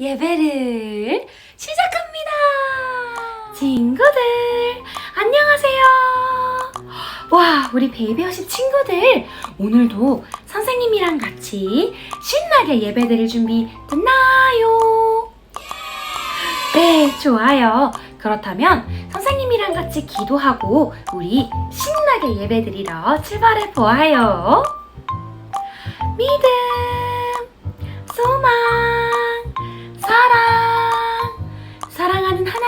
예배를 시작합니다. 친구들, 안녕하세요. 와, 우리 베이비어십 친구들, 오늘도 선생님이랑 같이 신나게 예배드릴 준비 됐나요? 네, 좋아요. 그렇다면 선생님이랑 같이 기도하고 우리 신나게 예배드리러 출발해 보아요. 믿음, 소망,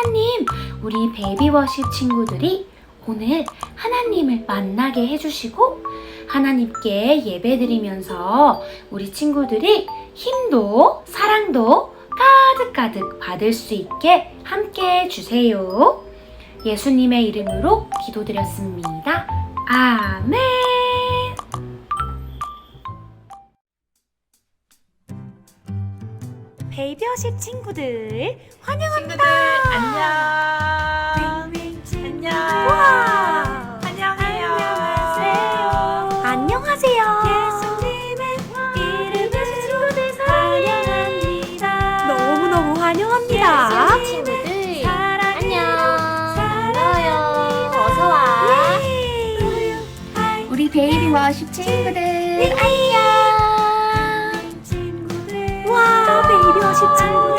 하나님, 우리 베이비워십 친구들이 오늘 하나님을 만나게 해주시고 하나님께 예배드리면서 우리 친구들이 힘도 사랑도 가득가득 받을 수 있게 함께 해주세요. 예수님의 이름으로 기도드렸습니다. 아멘. 베이비어십 친구들 환영합니다. 친구들 안녕. 안녕. 우와. 안녕해요. 안녕하세요. 예수님의 이름으로 친구들 환영합니다. 너무너무 환영합니다. 예수님 친구들 안녕. 반가워요. 어서 와. 우리 베이비 워십 친구들 안녕. 와, 베이비어십 친구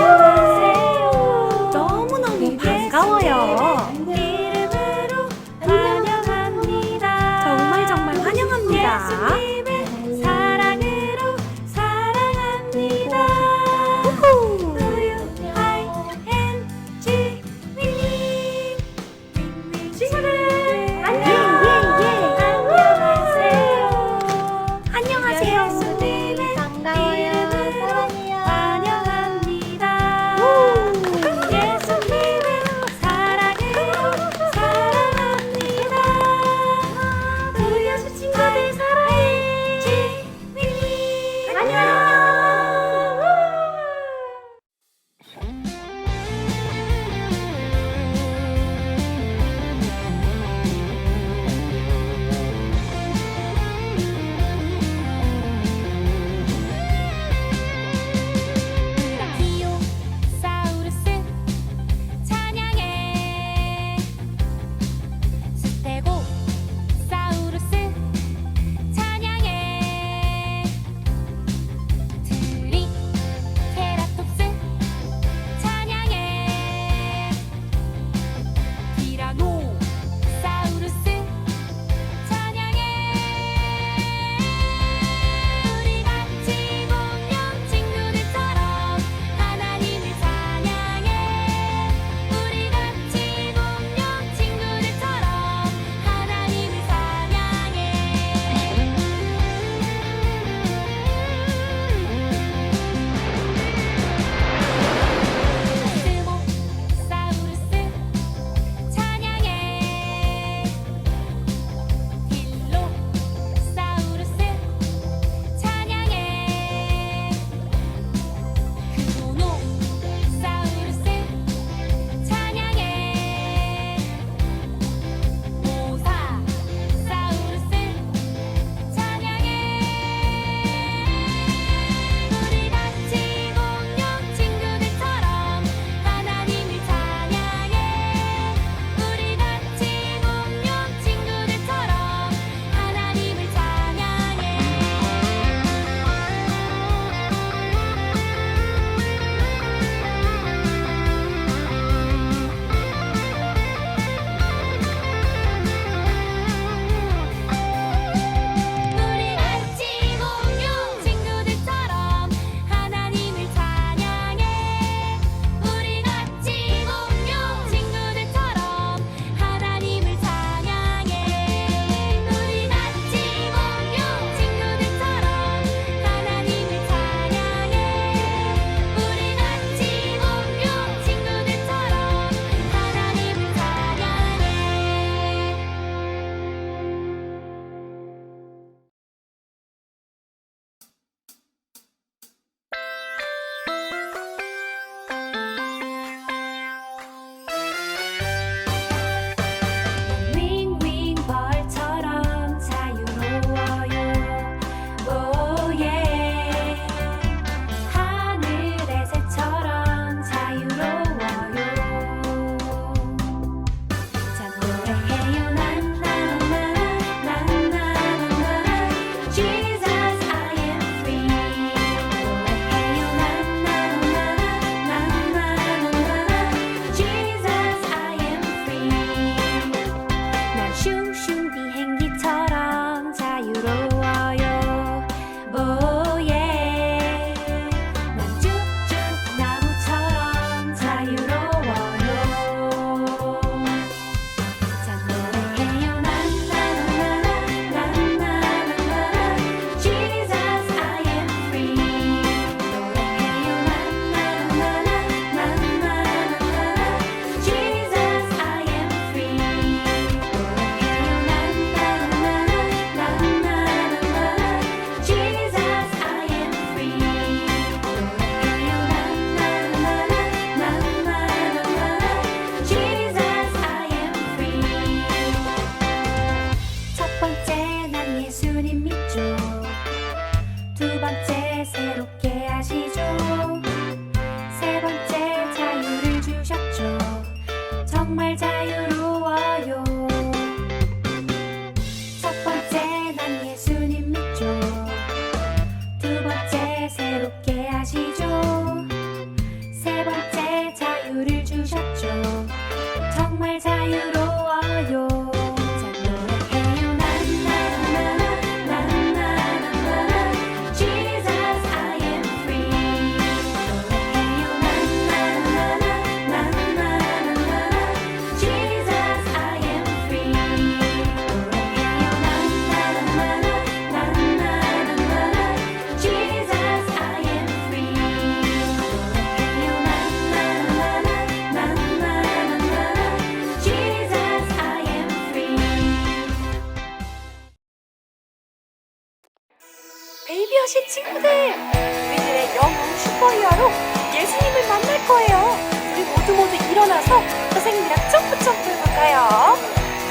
거예요. 우리 모두 모두 일어나서 선생님이랑 점프 점프 해볼까요?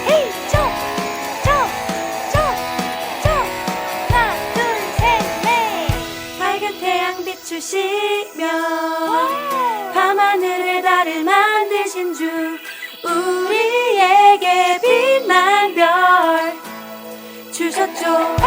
헤이 점프 점프 점프 점프 하나 둘 셋넷. 밝은 태양 비추시며 밤하늘의 달을 만드신 주 우리에게 빛난 별. 주셨죠.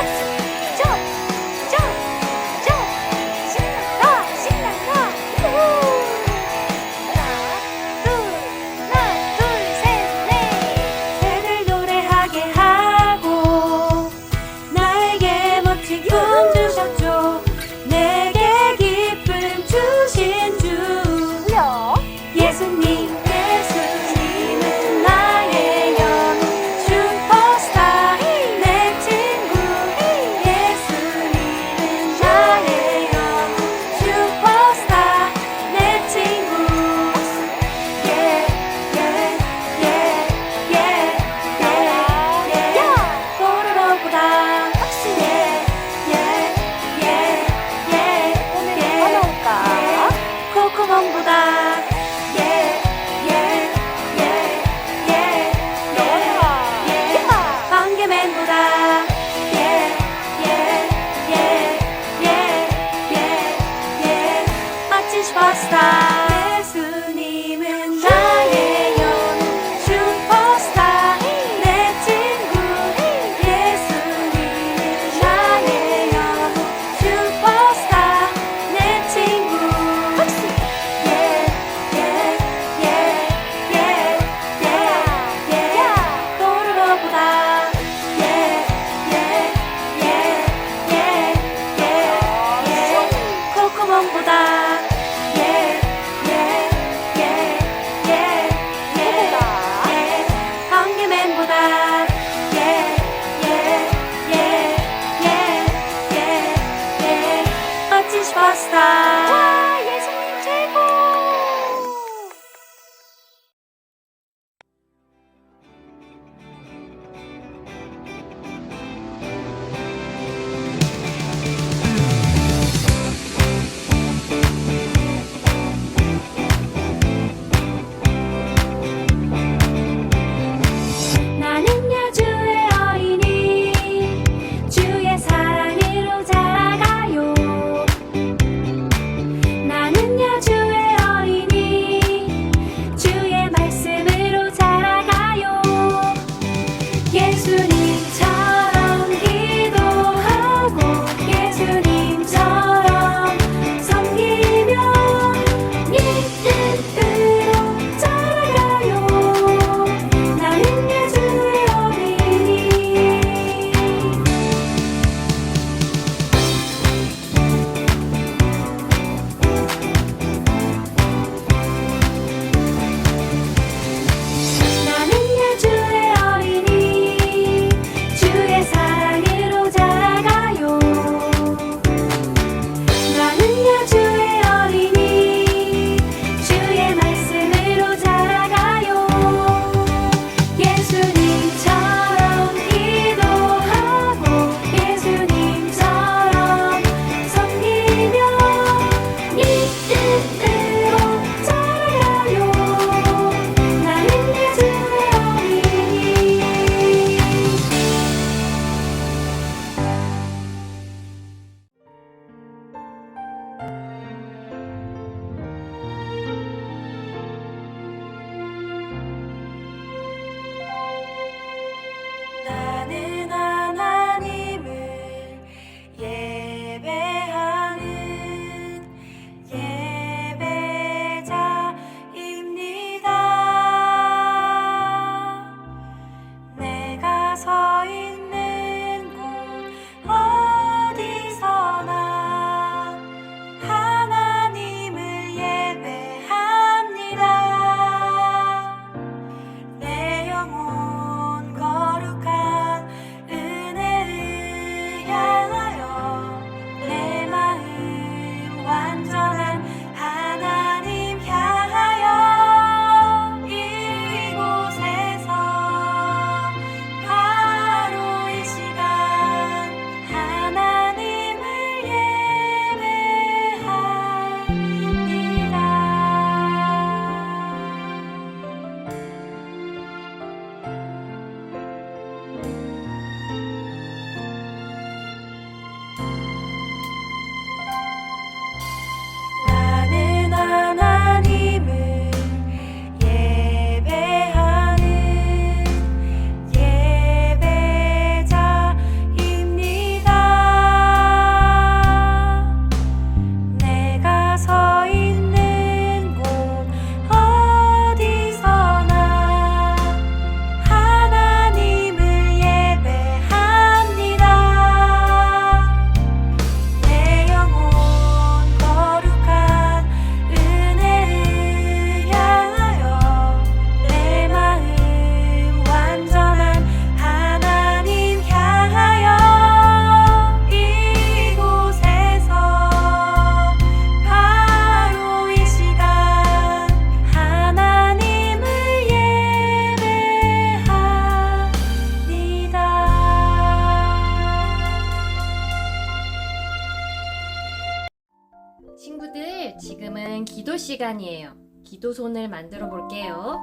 기도 시간이에요. 기도 손을 만들어 볼게요.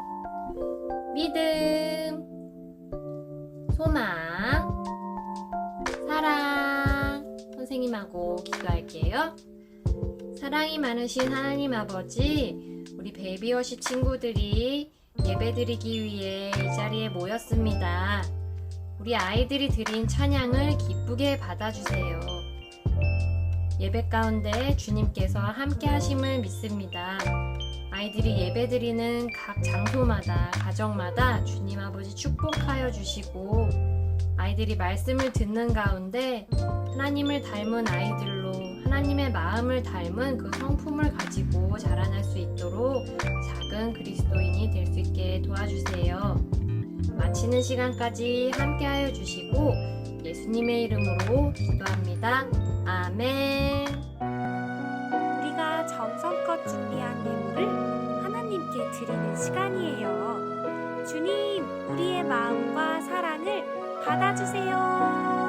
믿음, 소망, 사랑. 선생님하고 기도할게요. 사랑이 많으신 하나님 아버지, 우리 베이비워시 친구들이 예배드리기 위해 이 자리에 모였습니다. 우리 아이들이 드린 찬양을 기쁘게 받아주세요. 예배 가운데 주님께서 함께 하심을 믿습니다. 아이들이 예배드리는 각 장소마다, 가정마다 주님 아버지 축복하여 주시고, 아이들이 말씀을 듣는 가운데 하나님을 닮은 아이들로 하나님의 마음을 닮은 그 성품을 가지고 자라날 수 있도록 작은 그리스도인이 될 수 있게 도와주세요. 마치는 시간까지 함께하여 주시고 예수님의 이름으로 기도합니다. 아멘. 우리가 정성껏 준비한 예 물을 하나님께 드리는 시간이에요. 주님, 우리의 마음과 사랑을 받아주세요.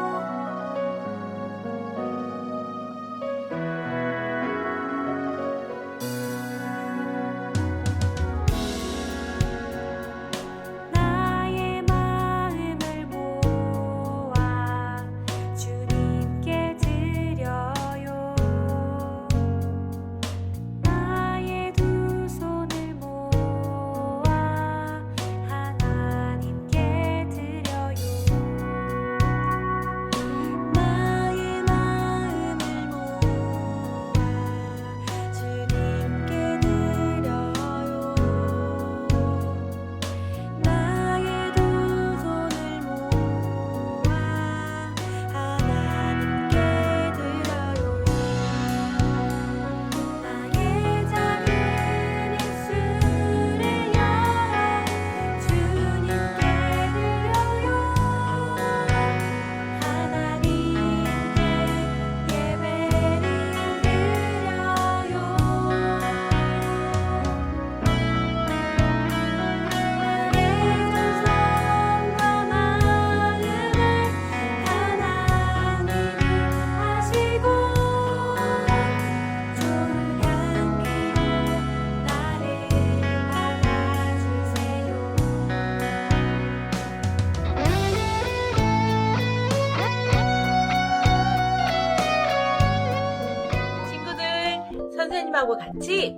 선생님하고 같이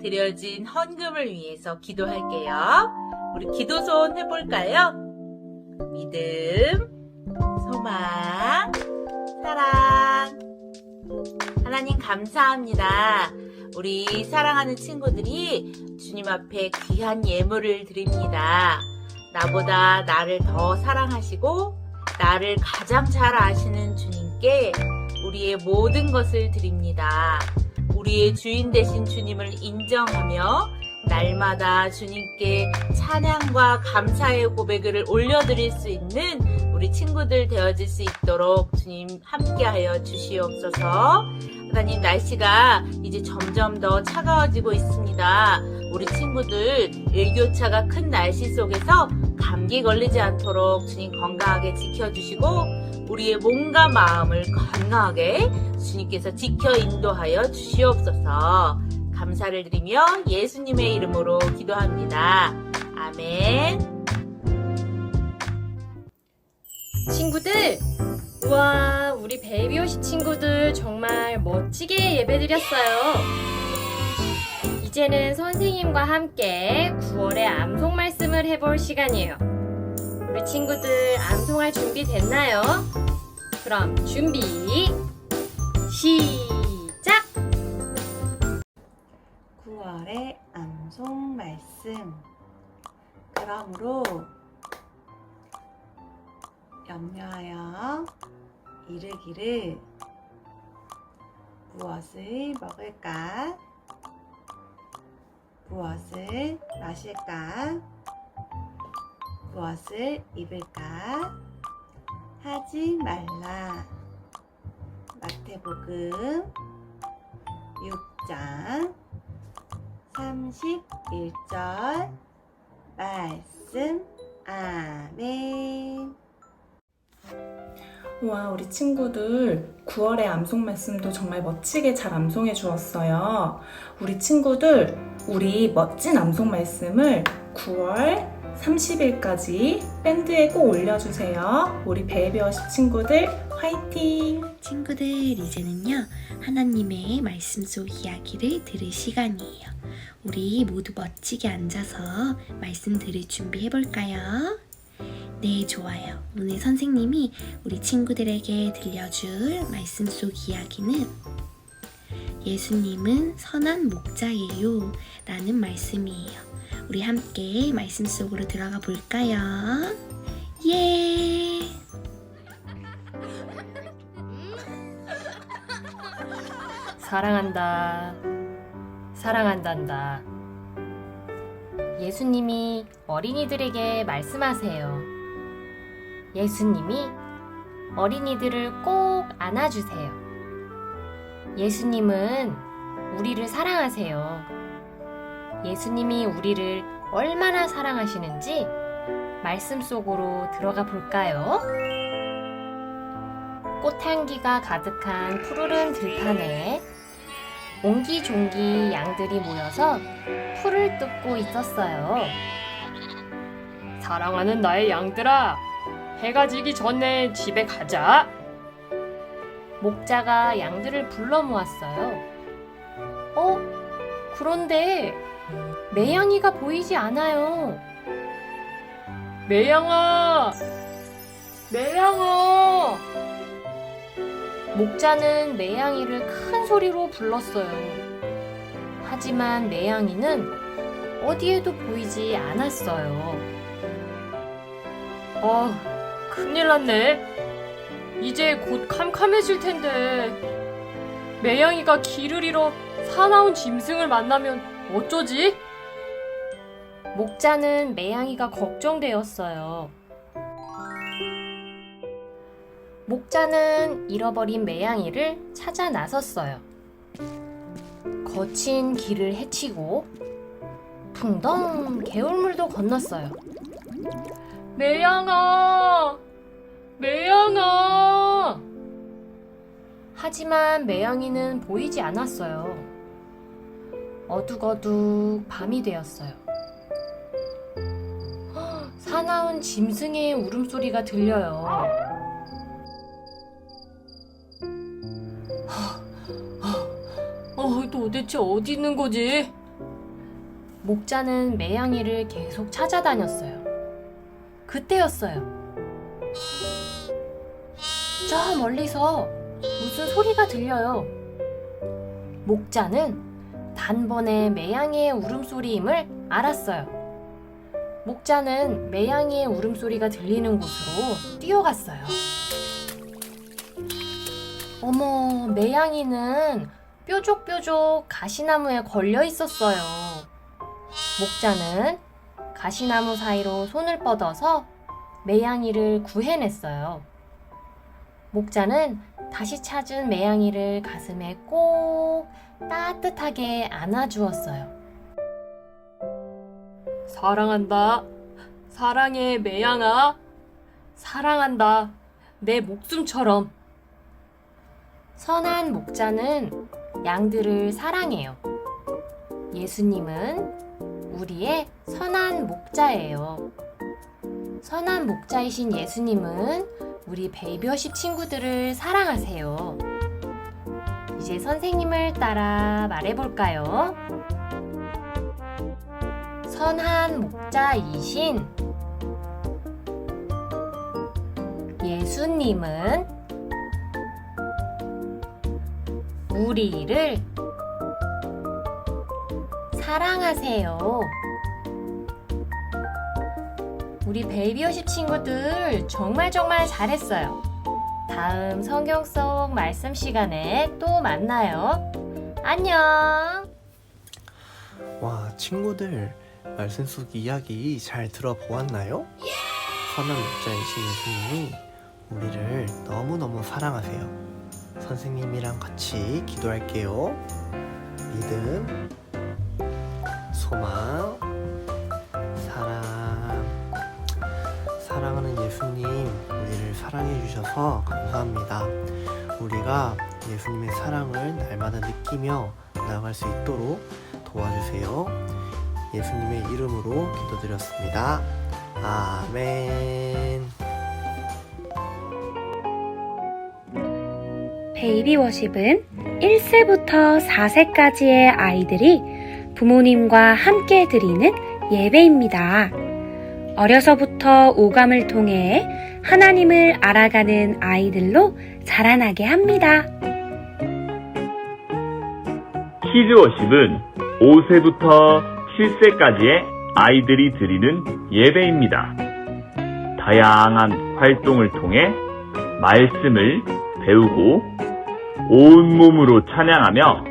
드려진 헌금을 위해서 기도할게요. 우리 기도손 해볼까요? 믿음, 소망, 사랑. 하나님 감사합니다. 우리 사랑하는 친구들이 주님 앞에 귀한 예물을 드립니다. 나보다 나를 더 사랑하시고 나를 가장 잘 아시는 주님께 우리의 모든 것을 드립니다. 우리의 주인 되신 주님을 인정하며 날마다 주님께 찬양과 감사의 고백을 올려드릴 수 있는 우리 친구들 되어질 수 있도록 주님 함께하여 주시옵소서. 하나님 날씨가 이제 점점 더 차가워지고 있습니다. 우리 친구들 일교차가 큰 날씨 속에서 감기 걸리지 않도록 주님 건강하게 지켜주시고 우리의 몸과 마음을 건강하게 주님께서 지켜 인도하여 주시옵소서. 감사를 드리며 예수님의 이름으로 기도합니다. 아멘. 친구들, 우와, 우리 베이비오시 친구들 정말 멋지게 예배드렸어요. 이제는 선생님과 함께 9월의 암송 말씀을 해볼 시간이에요. 우리 친구들 암송할 준비 됐나요? 그럼 준비, 시작! 9월의 암송 말씀. 그러므로 염려하여 이르기를 무엇을 먹을까? 무엇을 마실까? 무엇을 입을까? 하지 말라. 마태복음 6장 31절 말씀 아멘 와, 우리 친구들 9월의 암송 말씀도 정말 멋지게 잘 암송해 주었어요. 우리 친구들, 우리 멋진 암송 말씀을 9월 30일까지 밴드에 꼭 올려주세요. 우리 베이비워십 친구들, 화이팅! 친구들, 이제는요, 하나님의 말씀 속 이야기를 들을 시간이에요. 우리 모두 멋지게 앉아서 말씀 들을 준비해 볼까요? 네, 좋아요. 오늘 선생님이 우리 친구들에게 들려줄 말씀 속 이야기는 예수님은 선한 목자예요. 라는 말씀이에요. 우리 함께 말씀 속으로 들어가 볼까요? 예! 사랑한다. 사랑한단다. 예수님이 어린이들에게 말씀하세요. 예수님이 어린이들을 꼭 안아주세요. 예수님은 우리를 사랑하세요. 예수님이 우리를 얼마나 사랑하시는지 말씀 속으로 들어가 볼까요? 꽃향기가 가득한 푸르른 들판에 옹기종기 양들이 모여서 풀을 뜯고 있었어요. 사랑하는 나의 양들아, 해가 지기 전에 집에 가자. 목자가 양들을 불러 모았어요. 어? 그런데 매양이가 보이지 않아요. 매양아! 매양아! 목자는 매양이를 큰 소리로 불렀어요. 하지만 매양이는 어디에도 보이지 않았어요. 아, 큰일 났네. 이제 곧 캄캄해질 텐데. 매양이가 길을 잃어 사나운 짐승을 만나면 어쩌지? 목자는 매양이가 걱정되었어요. 목자는 잃어버린 매양이를 찾아 나섰어요. 거친 길을 헤치고 풍덩 개울물도 건넜어요. 매양아! 하지만 매양이는 보이지 않았어요. 어둑어둑 밤이 되었어요. 헉, 사나운 짐승의 울음소리가 들려요. 어, 도대체 어디 있는 거지? 목자는 매양이를 계속 찾아다녔어요. 그때였어요. 저 멀리서 무슨 소리가 들려요. 목자는 단번에 매양이의 울음소리임을 알았어요. 목자는 매양이의 울음소리가 들리는 곳으로 뛰어갔어요. 어머, 매양이는 뾰족뾰족 가시나무에 걸려 있었어요. 목자는 가시나무 사이로 손을 뻗어서 매양이를 구해냈어요. 목자는 다시 찾은 매양이를 가슴에 꼭 따뜻하게 안아주었어요. 사랑한다. 사랑해, 매양아. 사랑한다. 내 목숨처럼. 선한 목자는 양들을 사랑해요. 예수님은 우리의 선한 목자예요. 선한 목자이신 예수님은 우리 베이비워십 친구들을 사랑하세요. 이제 선생님을 따라 말해볼까요? 선한 목자이신 예수님은 우리를 사랑하세요. 우리 베이비오십 친구들 정말 정말 잘했어요. 다음 성경 속 말씀 시간에 또 만나요. 안녕! 와, 친구들, 말씀 속 이야기 잘 들어보았나요? 선한 목자이신 예수님이 우리를 너무너무 사랑하세요. 선생님이랑 같이 기도할게요. 믿음, 소망, 예수님, 우리를 사랑 사랑해 주셔서 감사합니다. 우리가 예수님의 사랑을 날마다 느끼며 나아갈 수 있도록 도와주세요. 예수님의 이름으로 기도드렸습니다. 아멘. 베이비 워십은 1세부터 4세까지의 아이들이 부모님과 함께 드리는 예배입니다. 어려서부터 오감을 통해 하나님을 알아가는 아이들로 자라나게 합니다. 키즈워십은 5세부터 7세까지의 아이들이 드리는 예배입니다. 다양한 활동을 통해 말씀을 배우고 온몸으로 찬양하며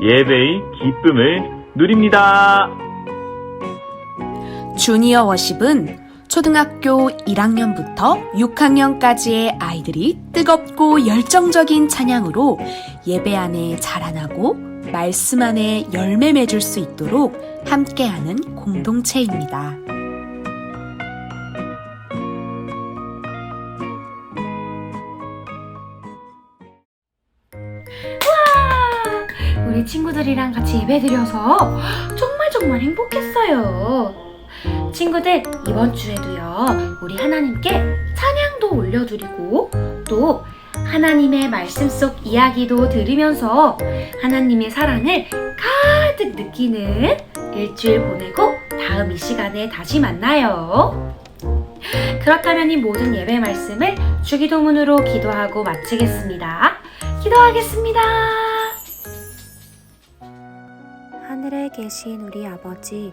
예배의 기쁨을 누립니다. 주니어 워십은 초등학교 1학년부터 6학년까지의 아이들이 뜨겁고 열정적인 찬양으로 예배 안에 자라나고 말씀 안에 열매 맺을 수 있도록 함께하는 공동체입니다. 우리 친구들이랑 같이 예배 드려서 정말 정말 행복했어요. 친구들, 이번 주에도요, 우리 하나님께 찬양도 올려드리고, 또 하나님의 말씀 속 이야기도 들으면서 하나님의 사랑을 가득 느끼는 일주일 보내고 다음 이 시간에 다시 만나요. 그렇다면 이 모든 예배 말씀을 주기도문으로 기도하고 마치겠습니다. 기도하겠습니다. 하늘에 계신 우리 아버지,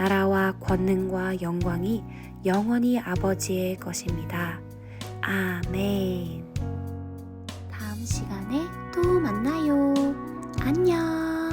나라와 권능과 영광이 영원히 아버지의 것입니다. 아멘. 다음 시간에 또 만나요. 안녕.